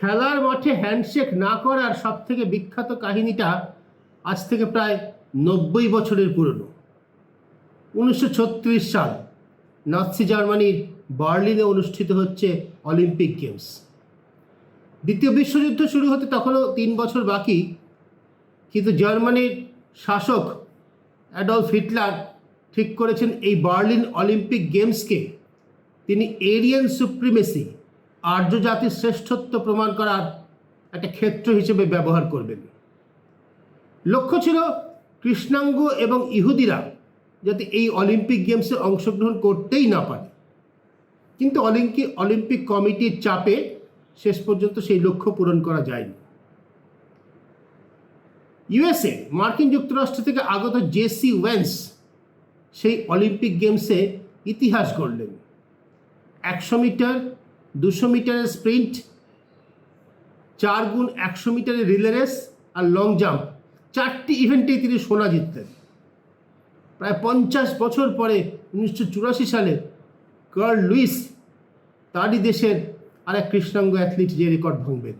খেলার মাঠে হ্যান্ডশেক না করার সব থেকে বিখ্যাত কাহিনীটা আজ থেকে প্রায় নব্বই বছরের পুরনো। উনিশশো ছত্রিশ সাল নাৎসি জার্মানির বার্লিনে অনুষ্ঠিত হচ্ছে অলিম্পিক গেমস। দ্বিতীয় বিশ্বযুদ্ধ শুরু হতে তখনও তিন বছর বাকি, কিন্তু জার্মানির শাসক অ্যাডলফ হিটলার ঠিক করেছেন এই বার্লিন অলিম্পিক গেমসকে। তিনি এরিয়ান সুপ্রিমেসি আর্য জাতির শ্রেষ্ঠত্ব প্রমাণ করার একটা ক্ষেত্র হিসেবে ব্যবহার করবেন। লক্ষ্য ছিল কৃষ্ণাঙ্গ এবং ইহুদিরা যাতে এই অলিম্পিক গেমসে অংশগ্রহণ করতেই না পারে। কিন্তু অলিম্পিক অলিম্পিক কমিটির চাপে শেষ পর্যন্ত সেই লক্ষ্য পূরণ করা যায়নি। ইউএসএ, মার্কিন যুক্তরাষ্ট্র থেকে আগত জেসি ওয়েন্স সেই অলিম্পিক গেমসে ইতিহাস গড়লেন। একশো মিটার দুশো মিটারের স্প্রিন্ট, চার গুণ একশো মিটারের রিলে রেস আর লং জাম্প। চারটি ইভেন্টেই তিনি সোনা জিততেন প্রায় পঞ্চাশ বছর পরে উনিশশো চুরাশি সালে কার্ল লুইস তারই দেশের আর এক কৃষ্ণাঙ্গ অ্যাথলিট যে রেকর্ড ভাঙবেন।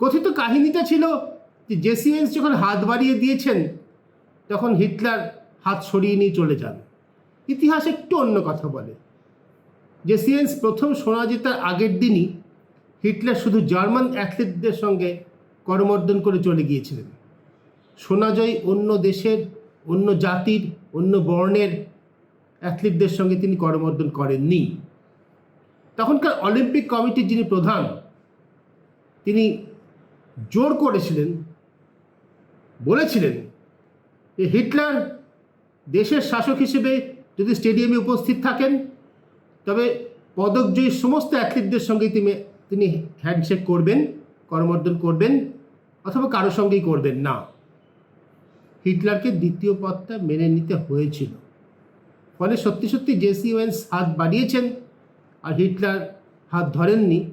কথিত কাহিনীটা ছিল যে জেসিএন্স যখন হাত বাড়িয়ে দিয়েছেন, তখন হিটলার হাত সরিয়ে নিয়ে চলে যান। ইতিহাস একটু অন্য কথা বলে। জেসিএন্স প্রথম সোনা জেতার আগের দিনই হিটলার শুধু জার্মান অ্যাথলিটদের সঙ্গে করমর্দন করে চলে গিয়েছিলেন। সোনাজয়ী অন্য দেশের, অন্য জাতির, অন্য বর্ণের অ্যাথলিটদের সঙ্গে তিনি করমর্দন করেননি। তখনকার অলিম্পিক কমিটির যিনি প্রধান, তিনি জোর করেছিলেন, বলেছিলেন যে হিটলার দেশের শাসক হিসেবে যদি স্টেডিয়ামে উপস্থিত থাকেন তবে পদকজয়ী সমস্ত অ্যাথলিটদের সঙ্গে তিনি তিনি হ্যান্ডশেক করবেন, করমর্দন করবেন, অথবা কারোর সঙ্গেই করবেন না। হিটলারকে দ্বিতীয় পদটা মেনে নিতে হয়েছিল। ফলে সত্যি সত্যি জেসি ওয়েন্স হাত বাড়িয়েছেন আর হিটলার হাত ধরেননি।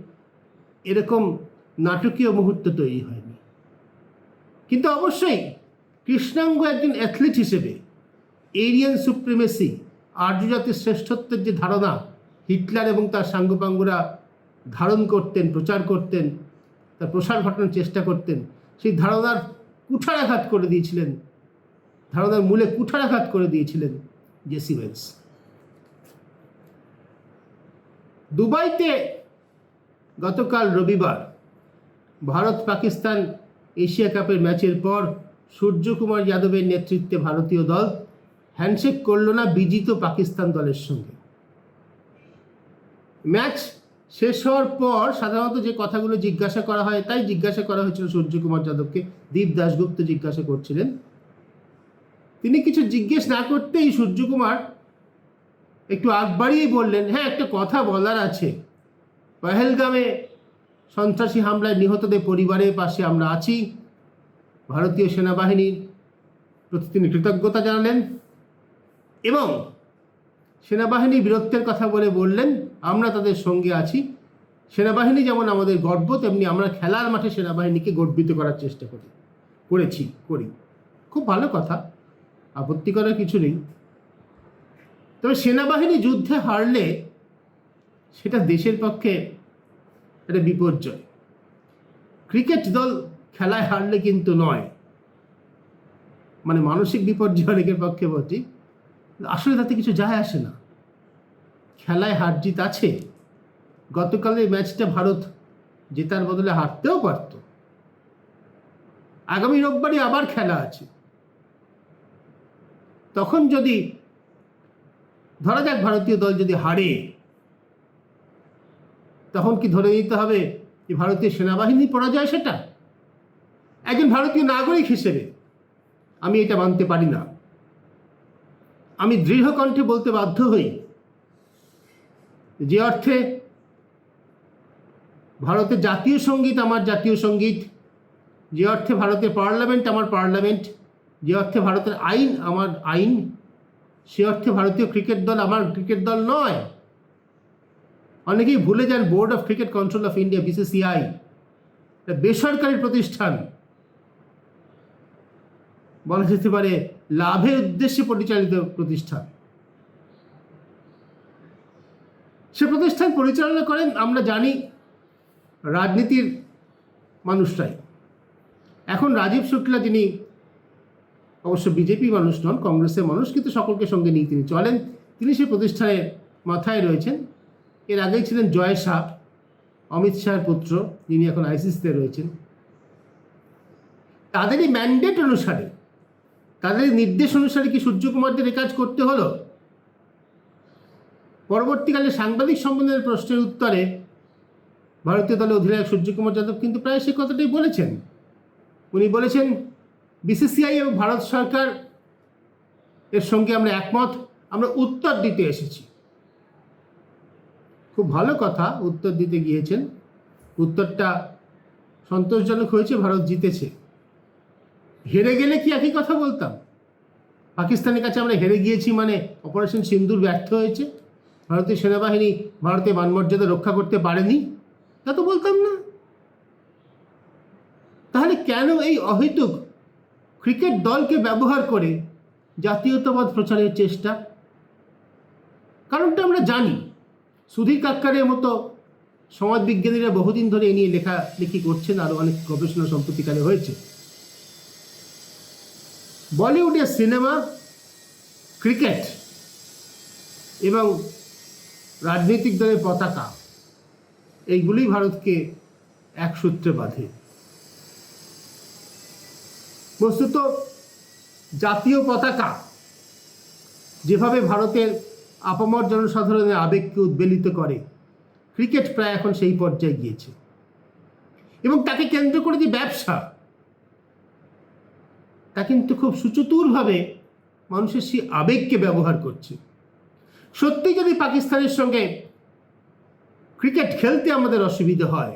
এরকম নাটকীয় মুহূর্ত তৈরি হয়নি। কিন্তু অবশ্যই কৃষ্ণাঙ্গ একজন অ্যাথলিট হিসেবে, এরিয়ান সুপ্রিমেসি আর্য জাতির শ্রেষ্ঠত্বের যে ধারণা হিটলার এবং তার সাঙ্গপাঙ্গরা ধারণ করতেন, প্রচার করতেন, তার প্রসার ঘটানোর চেষ্টা করতেন। সেই ধারণার কুঠারাঘাত করে দিয়েছিলেন, ধারণার মূলে কুঠারাঘাত করে দিয়েছিলেন জেসি ওয়েন্স দুবাইতে গতকাল রবিবার ভারত পাকিস্তান এশিয়া কাপের ম্যাচের পর সূর্যকুমার যাদবের নেতৃত্বে ভারতীয় দল হ্যান্ডশেক করল না বিজিত পাকিস্তান দলের সঙ্গে। ম্যাচ শেষ হওয়ার পর সাধারণত যে কথাগুলো জিজ্ঞাসা করা হয়, তাই জিজ্ঞাসা করা হয়েছিল সূর্যকুমার যাদবকে। দীপ দাশগুপ্ত জিজ্ঞাসা করছিলেন। তিনি কিছু জিজ্ঞেস না করতেই সূর্যকুমার একটু আগ বাড়িয়েই বললেন হ্যাঁ একটা কথা বলার আছে। পহেলগামে সন্ত্রাসী হামলায় নিহতদের পরিবারের পাশে আমরা আছি। ভারতীয় সেনাবাহিনীর প্রতি তিনি কৃতজ্ঞতা জানালেন এবং সেনাবাহিনী বীরত্বের কথা বলে বললেন, আমরা তাদের সঙ্গে আছি। সেনাবাহিনী যেমন আমাদের গর্ব, তেমনি আমরা খেলার মাঠে সেনাবাহিনীকে গর্বিত করার চেষ্টা করি, করেছি, করি। খুব ভালো কথা, আপত্তি করার কিছু নেই। তবে সেনাবাহিনী যুদ্ধে হারলে সেটা দেশের পক্ষে একটা বিপর্যয়। ক্রিকেট দল খেলায় হারলে কিন্তু নয়। মানে মানসিক বিপর্যয় অনেকের পক্ষে বলছি আসলে তাতে কিছু যায় আসে না। খেলায় হার জিত আছে। গতকালের ম্যাচটা ভারত জেতার বদলে হারতেও পারত। আগামী রোববারই আবার খেলা আছে। তখন যদি, ধরা যাক ভারতীয় দল যদি হারে, তখন কি ধরে নিতে হবে যে ভারতীয় সেনাবাহিনী পরাজয় সেটা? একজন ভারতীয় নাগরিক হিসেবে আমি এটা মানতে পারি না। আমি দৃঢ় কণ্ঠে বলতে বাধ্য হই যে অর্থে ভারতের জাতীয় সংগীত আমার জাতীয় সংগীত, যে অর্থে ভারতের পার্লামেন্ট আমার পার্লামেন্ট, যে অর্থে ভারতের আইন আমার আইন, সে অর্থে ভারতীয় ক্রিকেট দল আমার ক্রিকেট দল নয়। অনেকেই ভুলে যান board of cricket control of India BCCI বেসরকারি প্রতিষ্ঠান। বলা যেতে পারে লাভের উদ্দেশ্যে পরিচালিত প্রতিষ্ঠান। সে প্রতিষ্ঠান পরিচালনা করেন, আমরা জানি, রাজনীতির মানুষরাই। এখন রাজীব শুক্লা যিনি অবশ্য বিজেপি মানুষ নন, কংগ্রেসের মানুষ, কিন্তু সকলকে সঙ্গে নিয়ে তিনি চলেন। তিনি সেই প্রতিষ্ঠানের মাথায় রয়েছেন। এর আগেই ছিলেন জয় শাহ অমিত শাহের পুত্র, যিনি এখন আইসিসিতে রয়েছেন। তাদেরই ম্যান্ডেট অনুসারে তাদের নির্দেশ অনুসারে কি সূর্যকুমারদের এ কাজ করতে হলো? পরবর্তীকালে সাংবাদিক সম্মেলনের প্রশ্নের উত্তরে ভারতীয় দলের অধিনায়ক সূর্যকুমার যাদব কিন্তু প্রায় সে কথাটাই বলেছেন। উনি বলেছেন, বিসিসিআই এবং ভারত সরকার এর সঙ্গে আমরা একমত, আমরা উত্তর দিতে এসেছি। খুব ভালো কথা, উত্তর দিতে গিয়েছেন। উত্তরটা সন্তোষজনক হয়েছে, ভারত জিতেছে। হেরে গেলে কি একই কথা বলতাম? পাকিস্তানের কাছে আমরা হেরে গিয়েছি মানে অপারেশন সিন্দুর ব্যর্থ হয়েছে। ভারতীয় সেনাবাহিনী ভারতের মানমর্যাদা রক্ষা করতে পারেনি? তা তো বলতাম না। তাহলে কেন এই অহেতুক ক্রিকেট দলকে ব্যবহার করে জাতীয়তাবাদ প্রচারের চেষ্টা? কারণটা আমরা জানি। সুধীর কাক্কারের মতো সমাজবিজ্ঞানীরা বহুদিন ধরে এ নিয়ে লেখালেখি করছেন, আরও অনেক গবেষণা সম্প্রতিকালে হয়েছে। বলিউডের সিনেমা, ক্রিকেট এবং রাজনৈতিক দলের পতাকা এইগুলি ভারতকে এক সূত্রে বাঁধে। বস্তুত জাতীয় পতাকা, যেভাবে ভারতের আপামর জনসাধারণের আবেগকে উদ্বেলিত করে, ক্রিকেট প্রায় এখন সেই পর্যায়ে গিয়েছে। এবং তাকে কেন্দ্র করে যে ব্যবসা তা কিন্তু খুব সুচতুরভাবে মানুষের সেই আবেগকে ব্যবহার করছে। সত্যি যদি পাকিস্তানের সঙ্গে ক্রিকেট খেলতে আমাদের অসুবিধা হয়,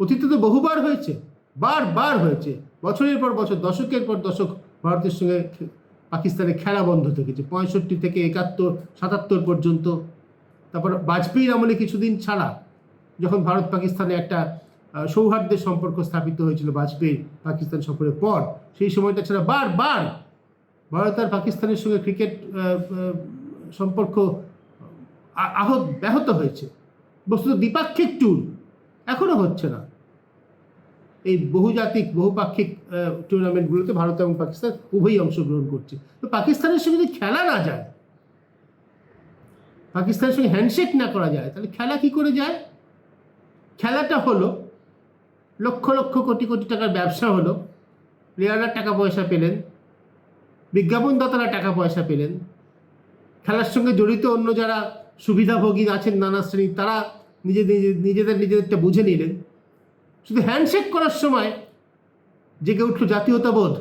অতীতে তো বহুবার হয়েছে, বারবার হয়েছে, বছরের পর বছর, দশকের পর দশক ভারতের সঙ্গে পাকিস্তানে খেলা বন্ধ থেকেছে, পঁয়ষট্টি থেকে একাত্তর, সাতাত্তর পর্যন্ত। তারপর বাজপেয়ীর আমলে কিছুদিন ছাড়া, যখন ভারত পাকিস্তানে একটা সৌহার্দ্যের সম্পর্ক স্থাপিত হয়েছিল বাজপেয়ী পাকিস্তান সফরের পর। সেই সময়টা ছাড়া বারবার ভারত আর পাকিস্তানের সঙ্গে ক্রিকেট সম্পর্ক আহত, ব্যাহত হয়েছে। বস্তুত দ্বিপাক্ষিক ট্যুর এখনও হচ্ছে না। এই বহুজাতিক, বহুপাক্ষিক টুর্নামেন্টগুলোতে ভারত এবং পাকিস্তান উভয়ই অংশগ্রহণ করছে। তো পাকিস্তানের সঙ্গে যদি খেলা না যায়, পাকিস্তানের সঙ্গে হ্যান্ডশেক না করা যায়, তাহলে খেলা কি করে যায়? খেলাটা হলো লক্ষ লক্ষ কোটি কোটি টাকার ব্যবসা হলো। প্লেয়াররা টাকা পয়সা পেলেন। বিজ্ঞাপনদাতারা টাকা পয়সা পেলেন। খেলার সঙ্গে জড়িত অন্য যারা সুবিধাভোগী আছেন নানা শ্রেণির, তারা নিজেদের নিজেদের নিজেদেরটা বুঝে নিলেন। শুধু হ্যান্ডশেক করার সময় জেগে উঠল জাতীয়তাবোধ।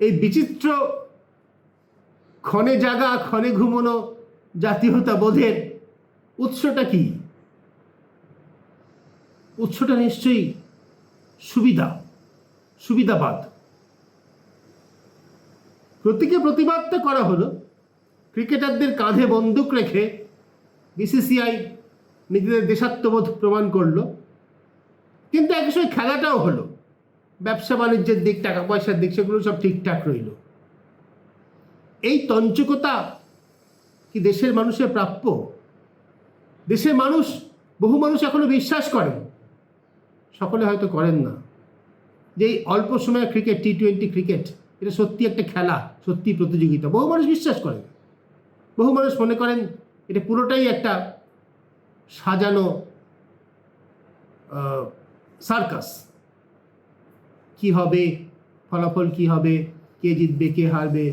এই বিচিত্র ক্ষণে জাগা, ক্ষণে ঘুমনো জাতীয়তাবোধের উৎসটা কি? উৎসটা নিশ্চয়ই সুবিধা, সুবিধাবাদ। প্রতীকে প্রতিবাদটা করা হলো। ক্রিকেটারদের কাঁধে বন্দুক রেখে বিসিসিআই নিজেদের দেশাত্মবোধ প্রমাণ করল। কিন্তু একই সময় খেলাটাও হলো। ব্যবসা বাণিজ্যের দিক, টাকা পয়সার দিক, সেগুলো সব ঠিকঠাক রইল। এই তঞ্চকতা কি দেশের মানুষের প্রাপ্য? দেশের মানুষ, বহু মানুষ এখনও বিশ্বাস করেন। সকলে হয়তো করেন না। যে এই অল্প সময়ের ক্রিকেট টি টোয়েন্টি ক্রিকেট এটা সত্যি একটা খেলা, সত্যি প্রতিযোগিতা। বহু মানুষ বিশ্বাস করেন বহু মানুষ মনে করেন এটা পুরোটাই একটা সাজানো সার্কাস কি হবে? ফলাফল কি হবে? কে জিতবে? কে হারবে?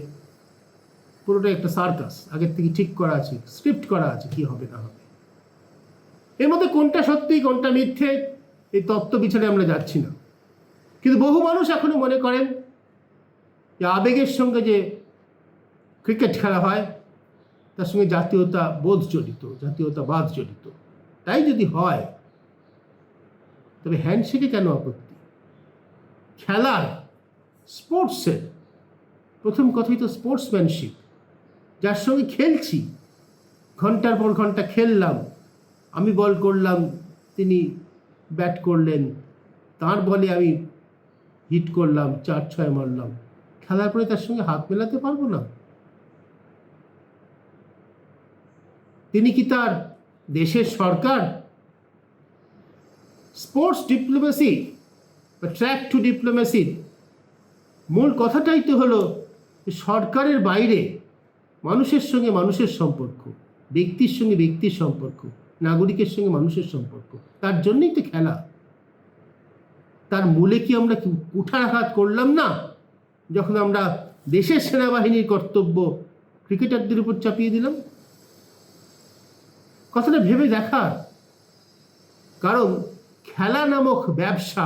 পুরোটাই একটা সার্কাস আগের থেকে ঠিক করা আছে স্ক্রিপ্ট করা আছে কি হবে না হবে। এর মধ্যে কোনটা সত্যি, কোনটা মিথ্যে এই তত্ত্ব বিচারে আমরা যাচ্ছি না। কিন্তু বহু মানুষ এখনও মনে করেন, যে আবেগের সঙ্গে যে ক্রিকেট খেলা হয়, তার সঙ্গে জাতীয়তা বোধ জড়িত, জাতীয়তাবাদ জড়িত। তাই যদি হয়, তবে হ্যান্ডশেকে কেন আপত্তি? খেলার স্পোর্টসের প্রথম কথাই তো স্পোর্টসম্যানশিপ। যার সঙ্গে খেলছি, ঘণ্টার পর ঘণ্টা খেললাম, আমি বল করলাম, তিনি ব্যাট করলেন। তার বলে আমি হিট করলাম চার ছয় মারলাম। খেলার পরে তার সঙ্গে হাত মেলাতে পারব না। তিনি কি তার দেশের সরকার? স্পোর্টস ডিপ্লোমেসি বা ট্র্যাক টু ডিপ্লোমেসির মূল কথাটাই তো হলো সরকারের বাইরে মানুষের সঙ্গে মানুষের সম্পর্ক, ব্যক্তির সঙ্গে ব্যক্তির সম্পর্ক। নাগরিকের সঙ্গে মানুষের সম্পর্ক। তার জন্যই তো খেলা। তার মূলে কি আমরা কুঠারাঘাত করলাম না? যখন আমরা দেশের সেনাবাহিনীর কর্তব্য ক্রিকেটারদের উপর চাপিয়ে দিলাম? কথাটা ভেবে দেখার। কারণ খেলা নামক ব্যবসা,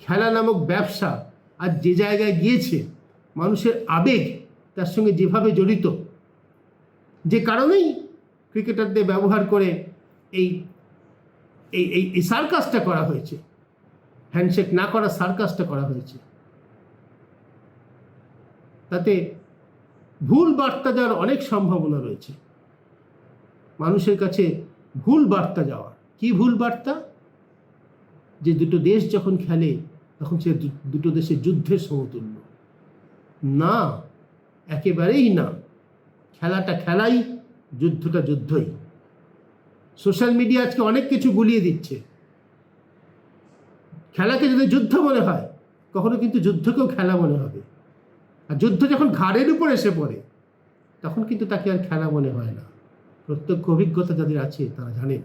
খেলা নামক ব্যবসা আর যে জায়গায় গিয়েছে, মানুষের আবেগ তার সঙ্গে যেভাবে জড়িত, যে কারণেই ক্রিকেটারদের ব্যবহার করে এই এই এই এই সার্কাসটা করা হয়েছে। হ্যান্ডশেক না করা সার্কাসটা করা হয়েছে। তাতে ভুল বার্তা যাওয়ার অনেক সম্ভাবনা রয়েছে। মানুষের কাছে ভুল বার্তা যাওয়ার কি ভুল বার্তা? যে দুটো দেশ যখন খেলে, তখন সে দুটো দেশের যুদ্ধের সমতুল্য। না, একেবারেই না। খেলাটা খেলাই যুদ্ধটা যুদ্ধই। সোশ্যাল মিডিয়া আজকে অনেক কিছু গুলিয়ে দিচ্ছে। খেলাকে যদি যুদ্ধ মনে হয়, কখনো কিন্তু যুদ্ধকেও খেলা মনে হবে। আর যুদ্ধ যখন ঘাড়ের উপর এসে পড়ে, তখন কিন্তু তাকে আর খেলা মনে হয় না। প্রত্যক্ষ অভিজ্ঞতা যাদের আছে, তারা জানেন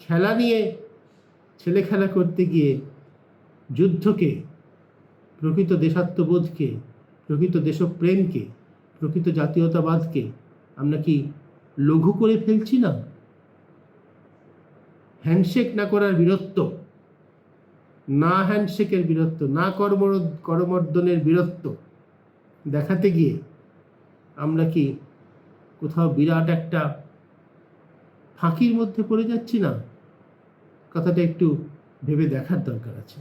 খেলা নিয়ে ছেলে খেলা করতে গিয়ে যুদ্ধকে, প্রকৃত দেশাত্মবোধকে, প্রকৃত দেশপ্রেমকে প্রকৃত জাতীয়তাবাদকে আমরা কি লঘু করে ফেলছি না? হ্যান্ডশেক না করার বীরত্ব, না হ্যান্ডশেকের বীরত্ব, না কর্ম করমর্দনের বীরত্ব দেখাতে গিয়ে আমরা কি কোথাও বিরাট একটা ফাঁকির মধ্যে পড়ে যাচ্ছি না? কথাটা একটু ভেবে দেখার দরকার আছে।